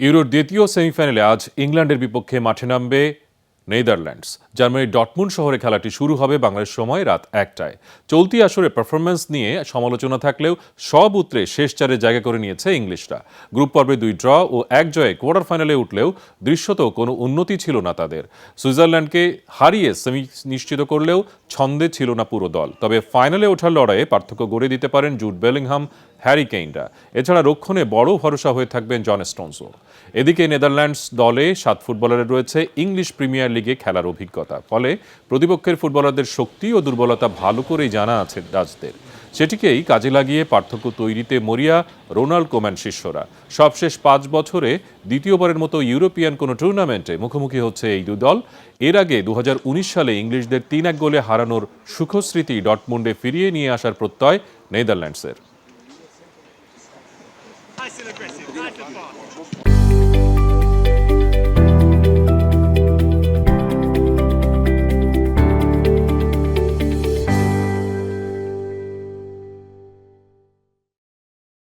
ইউরোর দ্বিতীয় সেমিফাইনালে আজ ইংল্যান্ডের বিপক্ষে মাঠে নামবে নেদারল্যান্ডস। জার্মানির ডটমুন্ড শহরে খেলাটি শুরু হবে বাংলাদেশ সময় রাত একটায়। চলতি আসরে পারফরম্যান্স নিয়ে সমালোচনা থাকলেও সব উত্তরে শেষ চারে জায়গা করে নিয়েছে ইংলিশরা। গ্রুপ পর্বে দুই ড্র ও এক জয়ে কোয়ার্টার ফাইনালে উঠলেও দৃশ্যত কোনো উন্নতি ছিল না তাদের। সুইজারল্যান্ডকে হারিয়ে সেমি নিশ্চিত করলেও ছন্দে ছিল না পুরো দল। তবে ফাইনালে ওঠার লড়াইয়ে পার্থক্য গড়ে দিতে পারেন জুট বেলিংহাম, হ্যারি কেইনরা। এছাড়া রক্ষণে বড় ভরসা হয়ে থাকবেন জন স্টোনসও এদিকে নেদারল্যান্ডস দলে সাত ফুটবলারের রয়েছে ইংলিশ প্রিমিয়ার লিগে লিগে খেলার অভিজ্ঞতা। ফলে প্রতিপক্ষের ফুটবলারদের শক্তি ও দুর্বলতা ভালো করেই জানা আছে ডাচদের। সেটিকেই কাজে লাগিয়ে পার্থক্য তৈরিতে মরিয়া রোনাল্ড কোম্যান শিষ্যরা। সবশেষ পাঁচ বছরে দ্বিতীয়বারের মতো ইউরোপিয়ান কোনো টুর্নামেন্টে মুখোমুখি হচ্ছে এই দু দল। এর আগে দু হাজার উনিশ সালে ইংলিশদের তিন এক গোলে হারানোর সুখস্মৃতি ডটমুন্ডে ফিরিয়ে নিয়ে আসার প্রত্যয় নেদারল্যান্ডসের।